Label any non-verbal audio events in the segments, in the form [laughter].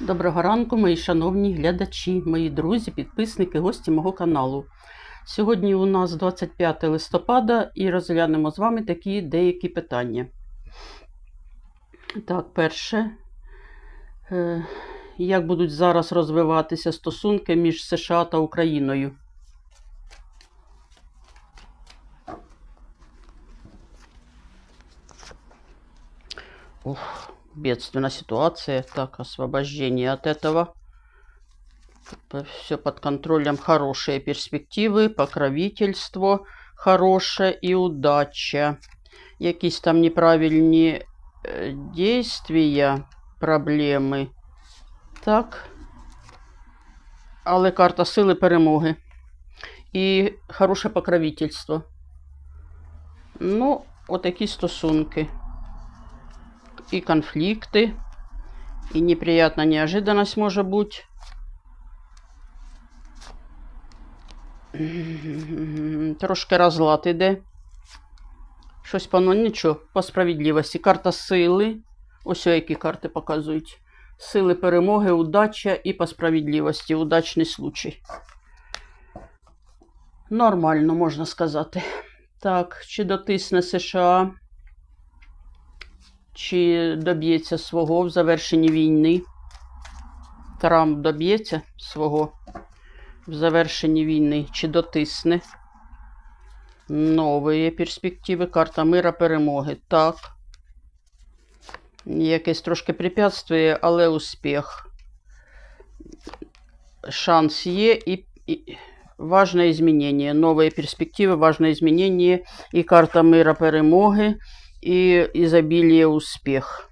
Доброго ранку, мої шановні глядачі, мої друзі, підписники, гості мого каналу. Сьогодні у нас 25 листопада і розглянемо з вами такі деякі питання. Так, перше. Е, Як будуть зараз розвиватися стосунки між США та Україною? Ух, бедственная ситуация. Так, освобождение от этого. Все под контролем. Хорошие перспективи, покровительство хороше і удача. Якісь там неправильні е, дійствия, проблеми. Так. Але карта сили перемоги. І хороше покровительство. Ну, отакі стосунки. И конфликты, и неприятная неожиданность может быть. Трошки розлад іде. Щось пано нічого, по справедливості. Карта сили. Ось які карти показують. Сили перемоги, удача і по справедливості. Удачний случай. Нормально, можна сказати. Так, чи дотисне США? Чи доб'ється свого в завершенні війни. Трамп доб'ється свого в завершенні війни, чи дотисне. Нові перспективи, карта мира перемоги. Так. Якесь трошки препятствие, але успіх. Шанс є і, і важне змінення. Нові перспективи, важне змінення. І карта мира перемоги и изобилие успех.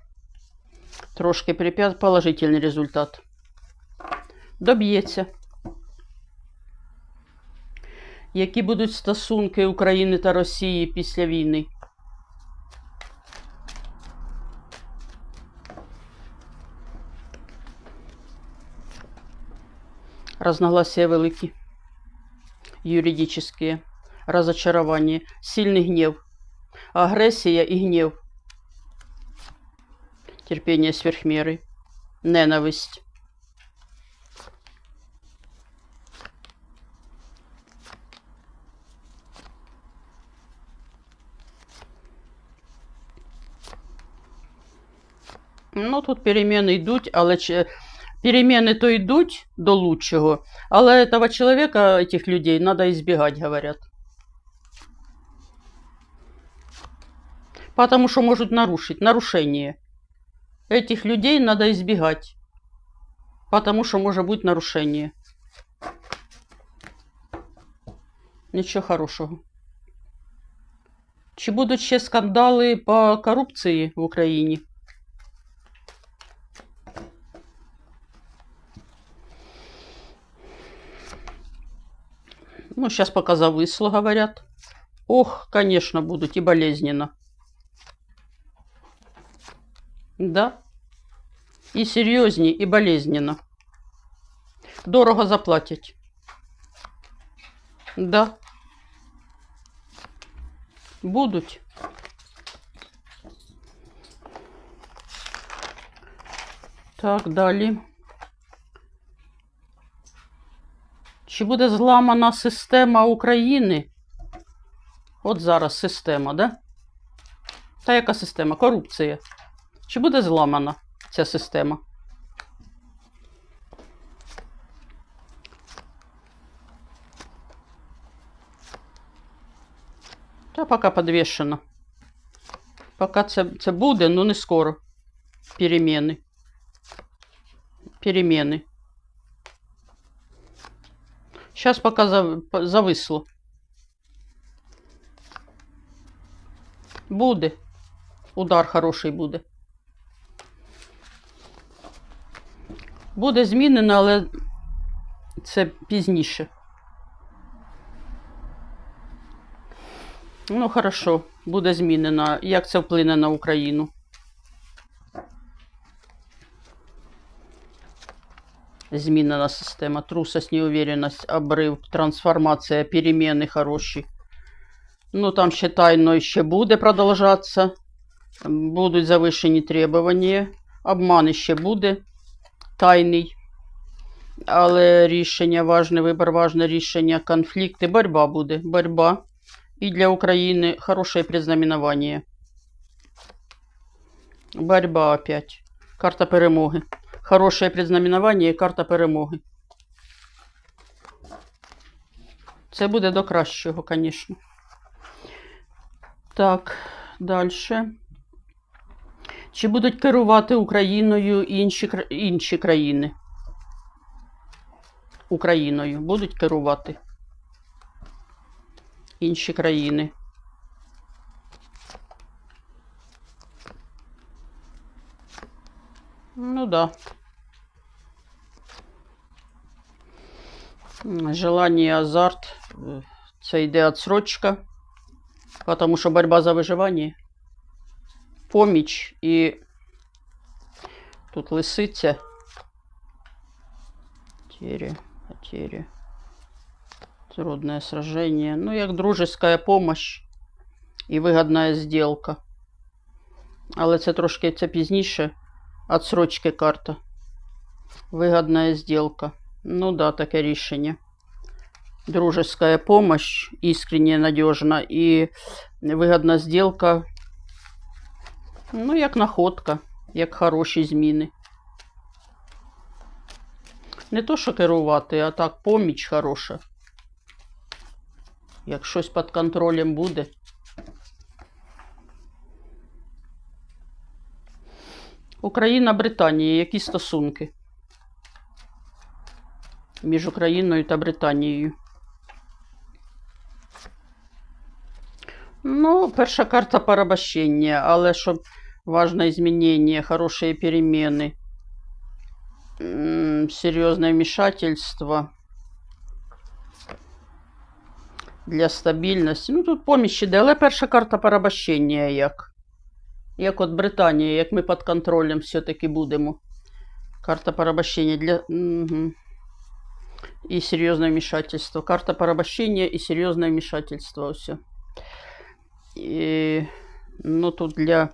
Трошки припят положительний результат. Доб'ється. Які будуть стосунки України та Росії після війни? Разногласия великі, юридические, разочарование, сильный гнев – агресія і гнів, терпіння сверхміри, ненависть. Ну, тут переміни йдуть, але переміни то йдуть до лучшого, але этого человека, этих людей, надо избегать, говорят. потому что может нарушить. Нарушение. Этих людей надо избегать, потому что может быть нарушение. Нічого хорошого. Чи будуть ще скандали по корупції в Україні? Ну, сейчас пока завысло, говорят. Ох, конечно, будут и болезненно. Да. І серйозні, і болезненно. Дорого заплатять. Да. Будуть. Так, далі. Чи буде зламана система України? От зараз система, да? Та яка система? Корупція. Чи буде зламана ця система? Та поки підвішено. Поки це, це буде, ну не скоро. Переміни. Переміни. Зараз поки зависло. Буде. Удар хороший буде. Буде змінено, але це пізніше. Ну, хорошо, буде змінено. Як це вплине на Україну? Змінена система. Трусость, неуверенность, обрив, трансформація, переміни хороші. Ну, там ще тайно ще буде продовжатися. Будуть завищені требування. Обман ще буде. Тайний. Але рішення важне, вибір важне рішення, конфлікти, боротьба буде. Боротьба. І для України хорошее предзнаменование. Борьба опять. Карта перемоги. Хорошее предзнаменование і карта перемоги. Це буде до кращого, звісно. Так, далі. Чи будуть керувати Україною інші, інші країни? Україною будуть керувати інші країни. Ну да. Желание, азарт. Це йде отсрочка. Потому що борьба за виживання. Поміч і тут лисиця. Потери, потери. Трудное сражение. Ну, як дружеская помощь і вигідна сделка. Але це трошки це пізніше. Отсрочки карта. Вигідна сделка. Ну да, таке рішення. Дружеская помощь, искренне надежна і вигідна сделка. Ну, як находка, як хороші зміни. Не то, що керувати, а так поміч хороша. Як щось під контролем буде. Україна, Британія. Які стосунки? Між Україною та Британією. Ну, перша карта порабощення, але щоб важне змінення, хороші переміни, м, серйозне вмішательство для стабільності. Ну, тут поміч іде, але перша карта порабощення як. Як от Британія, як ми під контролем все-таки будемо. Карта порабощення для. Угу. І серйозне вмішательство. Карта порабощення і серйозне вмішательство. Все. И, ну, тут для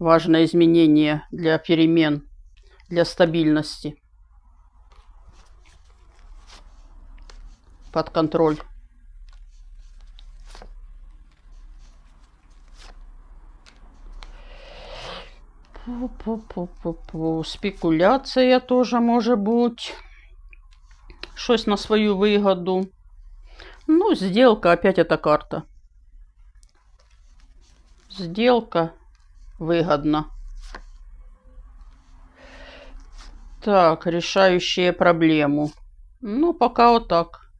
важное изменение, для перемен, для стабильности. Под контроль. Пу-пу-пу-пу-пу. Спекуляція теж може бути. На свою вигоду. Ну, сделка, опять эта карта. Сделка выгодна. Так, решающие проблему. Ну, пока вот так.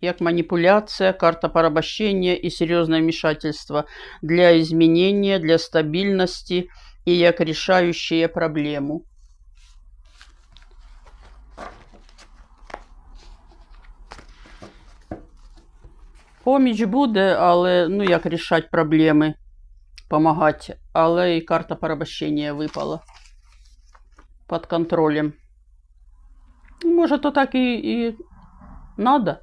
Як манипуляция, карта порабощения и серьезное вмешательство для изменения, для стабильности и як решающие проблему. Поміч буде, але ну як рішати проблеми, помагати. Але і карта порабощення випала під контролем. Може, то так і, і надо.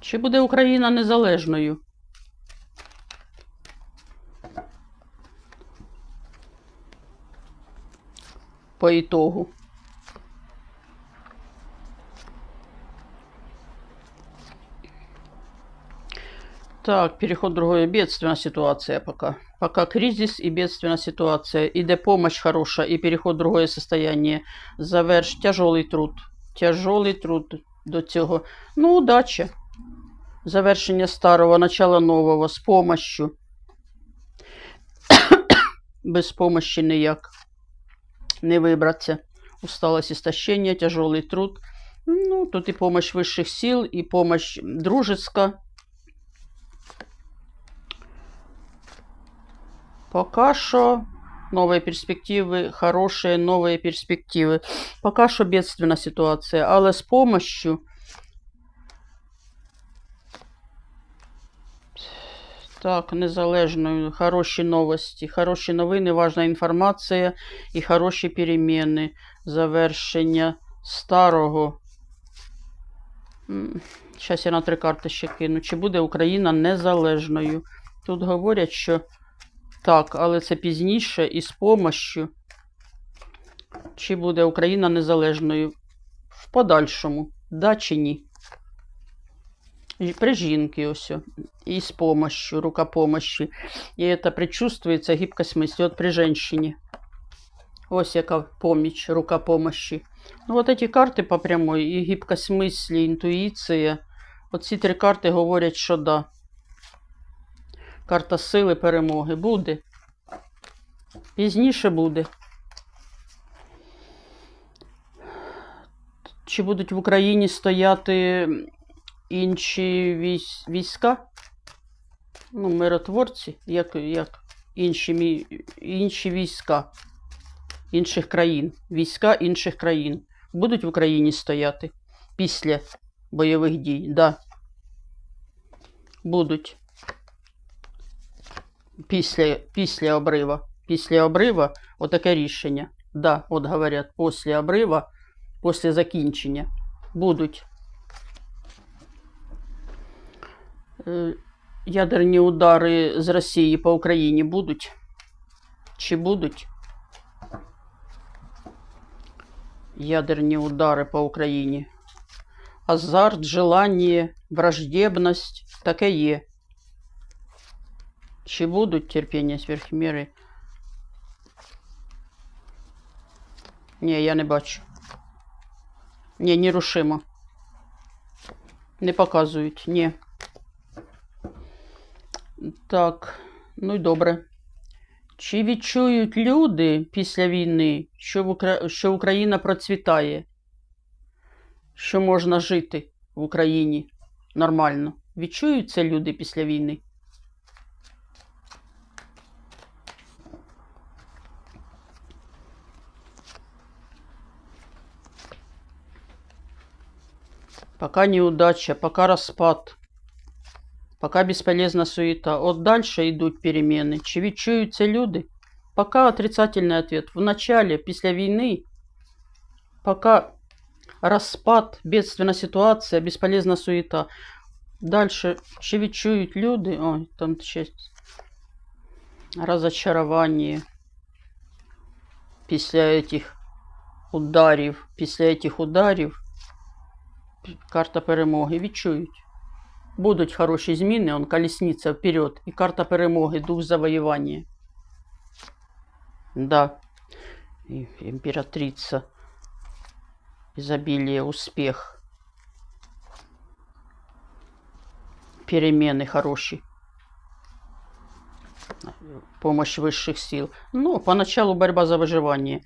Чи буде Україна незалежною? По итогу. Так, переход в другое. Бедственная ситуация пока. Пока кризис и бедственная ситуация. Иде помощь хорошая и переход в другое состояние. Заверш тяжелый труд. Тяжелый труд до цього. Ну, удача. Завершення старого, начало нового з помощью. [coughs] Без помощи ніяк не вибратися. Усталость, истощение, тяжелый труд. Ну, тут и помощь высших сил, и помощь дружеская. Пока что новые перспективы, хорошие новые перспективы. Пока что бедственная ситуация, але с помощью Так, незалежною, хороші новості, хороші новини, важна інформація і хороші переміни. Завершення старого. Зараз я на три карти ще кину. Чи буде Україна незалежною? Тут говорять, що так, але це пізніше і з помощю. Чи буде Україна незалежною в подальшому, да чи ні? При жінки ось. І з помощью, рукопомощі. І це предчувствується гибкость мислі. От при женщині. Ось яка поміч, рука помощі. Ну, от ці карти по прямой, і гибкость мислі, інтуїція. Оці три карти говорять, що да. Карта сили перемоги буде. Пізніше буде. Чи будуть в Україні стояти інші війська? Ну, миротворці, як, як інші, інші війська інших країн. Війська інших країн будуть в Україні стояти після бойових дій. Да. Будуть. Після, після обрива. Після обрива отаке рішення. Да, от говорять, після обрива, після закінчення будуть. Е, Ядерні удари з Росії по Україні будуть? Чи будуть? Ядерні удари по Україні. Азарт, желання, враждебність таке є. Чи будуть терпіння сверхміри? Ні, я не бачу. Ні, нерушимо. Не показують, ні. Так, ну й добре. Чи відчують люди після війни, що, Укра... що Україна процвітає? Що можна жити в Україні нормально? Відчують це люди після війни? Пока неудача, пока распад, пока бесполезна суета. От дальше идут перемены. Чи відчуються люди? Пока отрицательный ответ. В начале, після війни, пока распад, бедственная ситуация, бесполезна суета. Дальше, чи відчують люди? Ой, там ще розочарування після этих ударів, після этих ударів карта перемоги відчують. Будуть хороші зміни, он колесниця вперед. І карта перемоги, дух завоювання. Да. І імператриця. Изобилие, успех. Перемены хорошие. Помощь высших сил. Ну, поначалу борьба за выживание.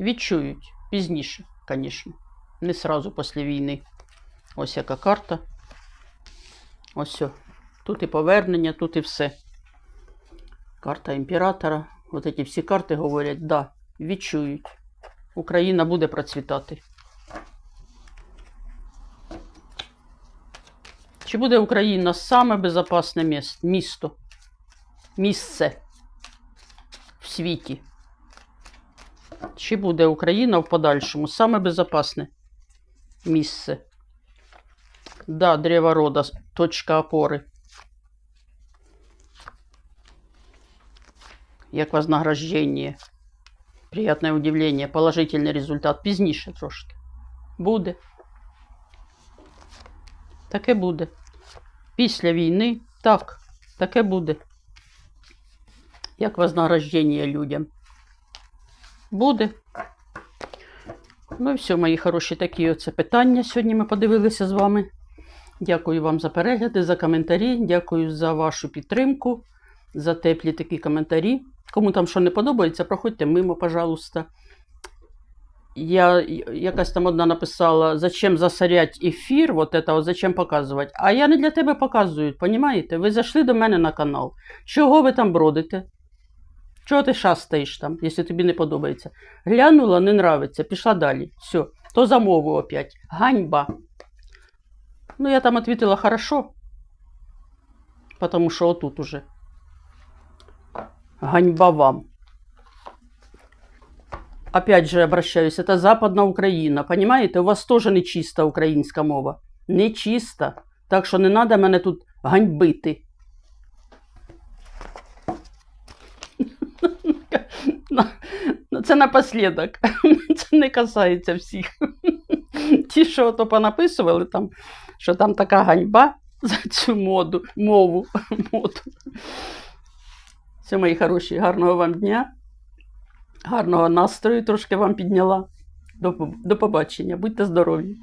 Відчують. Пізніше, звісно. Не сразу після війни. Ось яка карта. Ось все. Тут і повернення, тут і все. Карта імператора. От ці всі карти говорять, да, відчують. Україна буде процвітати. Чи буде Україна саме безпечне місто? Місце в світі? Чи буде Україна в подальшому саме безпечне місце? Да, древо рода, с- точка опори. Як вознаграждення. Приятное удивление, положительний результат. Пізніше трошки. Буде. Таке буде. Після війни, так, таке буде. Як вознаграждення людям. Буде. Ну і все, мої хороші, такі оце питання сьогодні ми подивилися з вами. Дякую вам за перегляди, за коментарі. Дякую за вашу підтримку, за теплі такі коментарі. Кому там що не подобається, проходьте мимо, пожалуйста. Я якась там одна написала, зачем засорять ефір, вот это, зачем показувати. А я не для тебе показую, понімаєте? Ви зайшли до мене на канал. Чого ви там бродите? Чого ти шастаєш там, якщо тобі не подобається? Глянула, не нравиться, пішла далі. Все, то за мову опять. Ганьба. Ну, я там ответила хорошо, потому что вот тут уже. Ганьба вам. Опять же обращаюсь, это Западна Україна. Понимаете, у вас тоже не чиста українська мова. Не чиста. Так що не треба мене тут ганьбити. Ну, Це напослідок. [laughs] Це не касається всіх. [laughs] Ті, що то понаписували там, що там така ганьба за цю моду, мову. [laughs] моду. Все, мої хороші, гарного вам дня, гарного настрою трошки вам підняла. До, до побачення, будьте здорові.